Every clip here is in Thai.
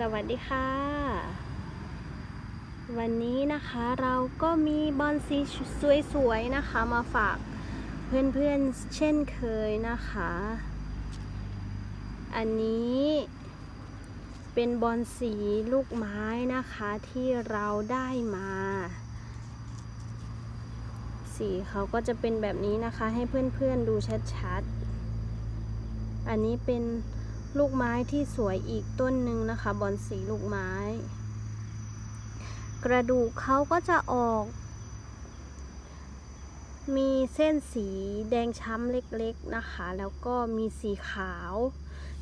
สวัสดีค่ะ วันนี้นะคะเราก็มีบอลสีสวยๆนะคะมาฝากเพื่อนๆเช่นเคยนะคะ อันนี้เป็นบอลสีลูกไม้นะคะที่เราได้มา สีเขาก็จะเป็นแบบนี้นะคะให้เพื่อนๆดูชัดๆ อันนี้เป็น ลูกไม้ที่สวยอีกต้นหนึ่งนะคะ บอลสีลูกไม้ กระดูกเขาก็จะออก มีเส้นสีแดงช้ำเล็กๆนะคะ แล้วก็มีสีขาว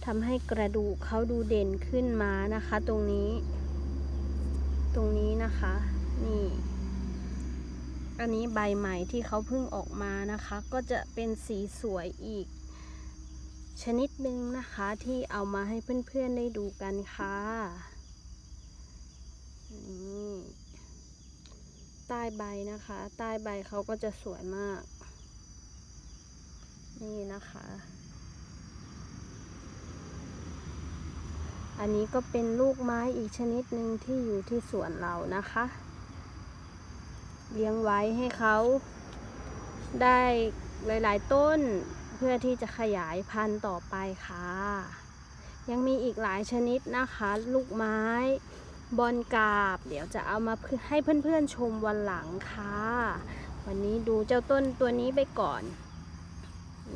ทำให้กระดูกเขาดูเด่นขึ้นมานะคะ ตรงนี้ ตรงนี้นะคะ นี่อันนี้ใบใหม่ที่เขาเพิ่งออกมานะคะ ก็จะเป็นสีสวยอีก ชนิดหนึ่งนะคะที่เอามาให้เพื่อนๆได้ดูกันค่ะนี่ใต้ใบนะคะ ใต้ใบเขาก็จะสวยมาก นี่นะคะ อันนี้ก็เป็นลูกไม้อีกชนิดหนึ่งที่อยู่ที่สวนเรานะคะ เลี้ยงไว้ให้เขาได้หลาย ๆ ต้น พื่อที่จะขยายพันธุ์ต่อไปค่ะ ยังมีอีกหลายชนิดนะคะ ลูกไม้ บอลกาบ เดี๋ยวจะเอามาให้เพื่อนๆชมวันหลังค่ะ วันนี้ดูเจ้าต้นตัวนี้ไปก่อน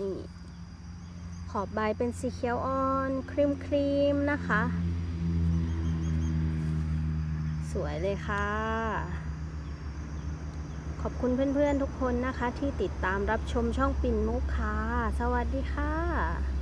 นี่ ขอบใบเป็นสีเขียวอ่อนครีมครีมๆนะคะ สวยเลยค่ะ อบคุณเพื่อนๆทุกคนนะคะ ที่ติดตามรับชมช่องปิ่นมุกค่ะ สวัสดีค่ะ